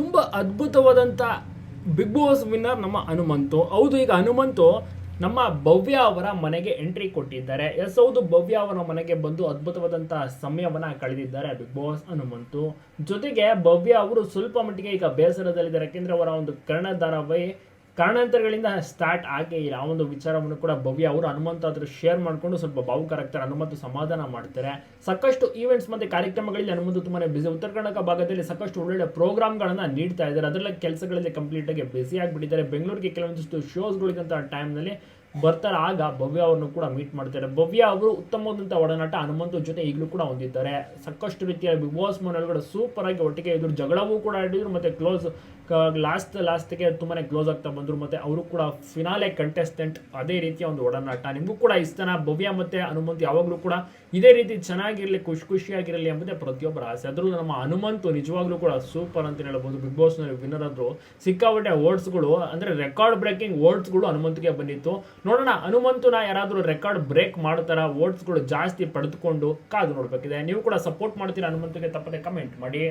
ತುಂಬ ಅದ್ಭುತವಾದಂಥ big boss winner ನಮ್ಮ ಹನುಮಂತು. ಹೌದು, ಈಗ ಹನುಮಂತು ನಮ್ಮ ಭವ್ಯ ಅವರ ಮನೆಗೆ ಎಂಟ್ರಿ ಕೊಟ್ಟಿದ್ದಾರೆ. ಎಸ್ ಹೌದು, ಭವ್ಯ ಅವರ ಮನೆಗೆ ಬಂದು ಅದ್ಭುತವಾದಂಥ ಸಮಯವನ್ನು ಕಳೆದಿದ್ದಾರೆ ಬಿಗ್ ಬಾಸ್ ಹನುಮಂತು. ಜೊತೆಗೆ ಭವ್ಯ ಅವರು ಸ್ವಲ್ಪ ಮಟ್ಟಿಗೆ ಈಗ ಬೇಸರದಲ್ಲಿದ್ದಾರೆ. ಯಾಕೆಂದರೆ ಅವರ ಒಂದು ಕರ್ಣ ಧಾರಾವಾಹಿ ಕಾರಣಾಂತರಗಳಿಂದ ಸ್ಟಾರ್ಟ್ ಆಗೇ ಇಲ್ಲ. ಆ ಒಂದು ವಿಚಾರವನ್ನು ಕೂಡ ಭವ್ಯ ಅವರು ಹನುಮಂತ ಹತ್ರ ಶೇರ್ ಮಾಡಿಕೊಂಡು ಸ್ವಲ್ಪ ಭಾವುಕರಾಗ್ತಾರೆ, ಹನುಮಂತ ಸಮಾಧಾನ ಮಾಡ್ತಾರೆ. ಸಾಕಷ್ಟು ಈವೆಂಟ್ಸ್ ಮತ್ತೆ ಕಾರ್ಯಕ್ರಮಗಳಲ್ಲಿ ಹನುಮಂತ ತುಂಬಾ ಬಿಸಿ ಉತ್ತರ ಕರ್ನಾಟಕ ಭಾಗದಲ್ಲಿ ಸಾಕಷ್ಟು ಒಳ್ಳೊಳ್ಳೆ ಪ್ರೋಗ್ರಾಮ್ಗಳನ್ನು ನೀಡ್ತಾ ಇದ್ದಾರೆ. ಅದರಲ್ಲ ಕೆಲಸಗಳಲ್ಲಿ ಕಂಪ್ಲೀಟ್ ಆಗಿ ಬಿಸಿ ಆಗಿಬಿಟ್ಟಿದ್ದಾರೆ. ಬೆಂಗಳೂರಿಗೆ ಕೆಲವೊಂದಿಷ್ಟು ಶೋಸ್ಗಳಿಗಂತ ಟೈಮ್ನಲ್ಲಿ ಬರ್ತಾರೆ, ಆಗ ಭವ್ಯ ಅವ್ರನ್ನು ಕೂಡ ಮೀಟ್ ಮಾಡ್ತಾರೆ. ಭವ್ಯ ಅವರು ಉತ್ತಮವಾದಂಥ ಒಡನಾಟ ಹನುಮಂತು ಜೊತೆ ಈಗಲೂ ಕೂಡ ಹೊಂದಿದ್ದಾರೆ. ಸಾಕಷ್ಟು ರೀತಿಯ ಬಿಗ್ ಬಾಸ್ ಮನೆಯೊಳಗಡೆ ಸೂಪರ್ ಆಗಿ ಒಟ್ಟಿಗೆ ಇದ್ರು. ಜಗಳವೂ ಕೂಡ ಆಡಿದ್ರು, ಮತ್ತೆ ಕ್ಲೋಸ್ ಲಾಸ್ಟ್ ಲಾಸ್ಟ್ಗೆ ತುಂಬಾನೇ ಕ್ಲೋಸ್ ಆಗ್ತಾ ಬಂದರು, ಮತ್ತೆ ಅವರು ಕೂಡ ಫಿನಾಲೆ ಕಂಟೆಸ್ಟೆಂಟ್ ಅದೇ ರೀತಿಯ ಒಂದು ಒಡನಾಟ. ನಿಮಗೂ ಕೂಡ ಇಷ್ಟನ? ಭವ್ಯ ಮತ್ತೆ ಹನುಮಂತ್ ಯಾವಾಗಲೂ ಕೂಡ ಇದೇ ರೀತಿ ಚೆನ್ನಾಗಿರಲಿ, ಖುಷಿ ಖುಷಿಯಾಗಿರಲಿ ಎಂಬುದೇ ಪ್ರತಿಯೊಬ್ಬರ ಆಸೆ. ಅದರಲ್ಲೂ ನಮ್ಮ ಹನುಮಂತು ನಿಜವಾಗ್ಲೂ ಕೂಡ ಸೂಪರ್ ಅಂತ ಹೇಳ್ಬೋದು. ಬಿಗ್ ಬಾಸ್ ವಿನ್ನರ್ ಆದ್ರು. ಸಿಕ್ಕಾಪಟ್ಟೆ ವರ್ಡ್ಸ್ಗಳು ಅಂದ್ರೆ ರೆಕಾರ್ಡ್ ಬ್ರೇಕಿಂಗ್ ವರ್ಡ್ಸ್ಗಳು ಹನುಮಂತ್ಗೆ ಬಂದಿತ್ತು. ನೋಡೋಣ, ಹನುಮಂತುನ ಯಾರಾದರೂ ರೆಕಾರ್ಡ್ ಬ್ರೇಕ್ ಮಾಡ್ತಾರ ವೋಟ್ಸ್ಗಳು ಜಾಸ್ತಿ ಪಡೆದುಕೊಂಡು ಕಾದು ನೋಡಬೇಕಿದೆ. ನೀವು ಕೂಡ ಸಪೋರ್ಟ್ ಮಾಡ್ತೀರಾ ಹನುಮಂತಿಗೆ ತಪ್ಪದೆ ಕಮೆಂಟ್ ಮಾಡಿ.